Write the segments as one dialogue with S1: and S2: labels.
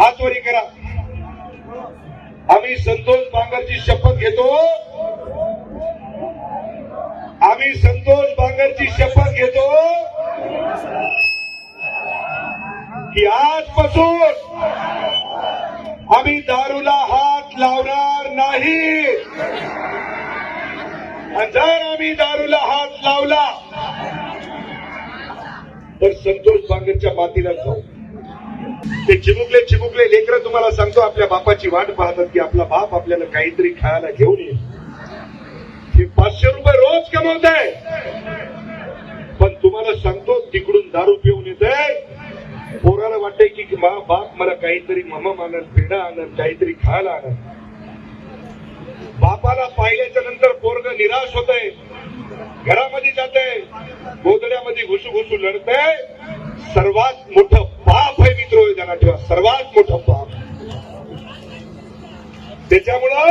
S1: हात वरी करा. आम्ही संतोष बांगरची शपथ घेतो. आम्ही संतोष बांगरची शपथ घेतो. की आजपासून आम्ही दारूला हात लावणार नाही. आणि जर आम्ही दारूला हात लावला तर संतोष बांगरच्या मातीला जाऊ. ते चिमुकले चिमुकले लेकर तुम्हाला सांगतो आपल्या बापाची वाट पाहतात की आपला बाप आपल्याला काहीतरी खायला घेऊन येईल. हे पाचशे रुपये रोज कमवत आहे. पण तुम्हाला सांगतो तिकडून दारू पिऊन येत आहे. पोराला वाटतंय की मा बाप मला काहीतरी ममा आणत पेढा आणल काहीतरी खायला आणल. बापाला पाहिल्याच्या नंतर पोरग निराश होत आहे. घरामध्ये जात आहे. गोदड्यामध्ये घुसू घुसू लढत आहे. सर्वात मोठं त्यांना ठेवा सर्वात मोठं पाप. त्याच्यामुळं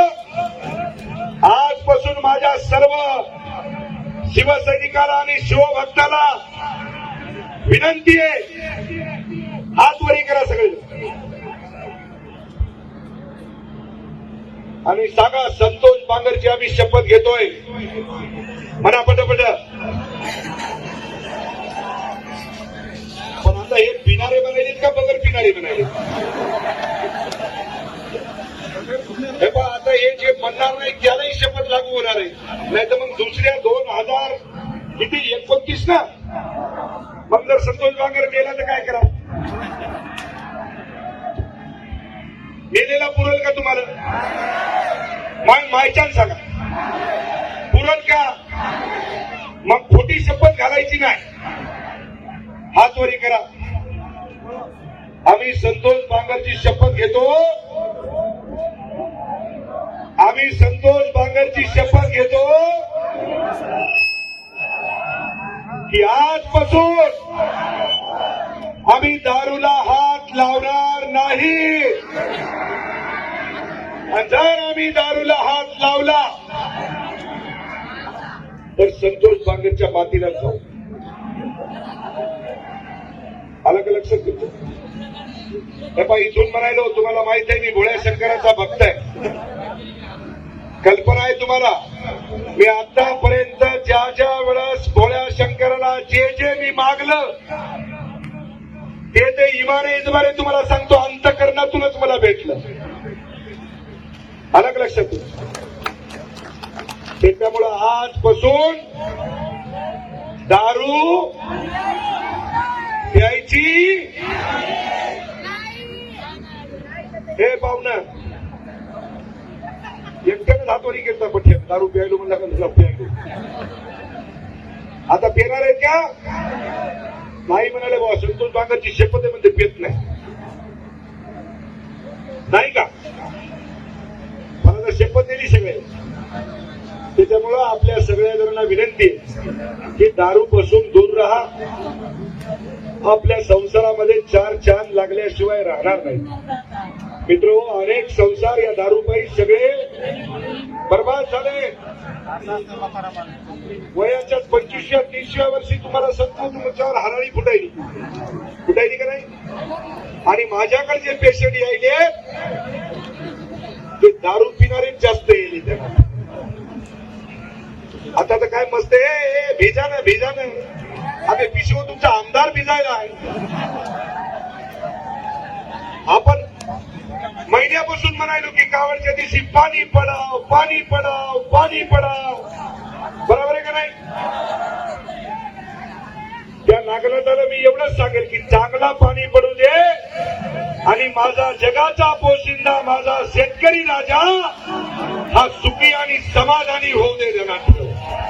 S1: आजपासून माझ्या सर्व शिवसैनिकाला आणि शिवभक्ताला विनंती आहे हात वरी करा सगळे आणि सांगा संतोष बांगरची आम्ही शपथ घेतोय. बगर हे पहा आता हे जे म्हणणार नाही त्यालाही शपथ लागू होणार आहे. नाही तर मग दुसऱ्या दोन हजार किती? एकोणतीस ना? मग जर संतोष बांगर गेला तर काय करा? गेलेला पुरल का तुम्हाला? माय मायच्यान सांगा. पुरल का? मग खोटी शपथ घालायची नाही. हात वरी करा. आम्ही संतोष बांगरची शपथ घेतो. आम्ही संतोष बांगरची शपथ घेतो. की आजपासून आम्ही दारूला हात लावणार नाही. जर आम्ही दारूला हात लावला तर संतोष बांगरच्या मातीला जाऊ. आलं का लक्षात तुमचं इथून म्हणायलो तुम्हाला माहीत आहे मी भोळ्या शंकराचा भक्त आहे. कल्पना आहे तुम्हाला? मी आतापर्यंत ज्या ज्या वेळेस भोळ्या शंकराला जे जे मी मागलं ते ते इमाने इजमाने तुम्हाला सांगतो अंतकरणातूनच मला भेटलं. अलग लक्षात त्याच्यामुळं आजपासून दारू हे पाहुणं. एकट्यानं हातवरी घेतला पठ्या दारू प्यायलो म्हणला का तुला प्यायलो? आता पेणार आहेत का? नाही म्हणाले बाबा संतोष बांगरची शपथ आहे म्हणजे पेत नाही. नाही का? मला तर शपथ दिली सगळे. त्याच्यामुळं आपल्या सगळ्या जणांना विनंती की दारू पासून दूर राहा. आपल्या संसारामध्ये चार चांद लागल्याशिवाय राहणार नाही. मित्र अनेक संसार या दारूपाई सगळे बर्बाद झाले. वयाच्या पंचवीसव्या तीसव्या वर्षी तुम्हाला सांगतो तुमच्यावर हराळी फुटायली. फुटायली का नाही? आणि माझ्याकडे जे पेशंट यायले ते दारू पिणारेच जास्त येईल त्यांना. आता तर काय मस्त आहे. भिजा ना भिजा ना. अरे पिशव तुमचा आमदार भिजायला आहे. आपण महिन्यापासून म्हणायलो की कावडच्या दिवशी पाणी पडाव पाणी पडाव पाणी पडाव. बरोबर आहे का नाही? त्या नागनाथाला मी एवढंच सांगेल की चांगला पाणी पडू दे आणि माझा जगाचा पोशिंदा माझा शेतकरी राजा हा सुखी आणि समाधानी होऊ दे जगात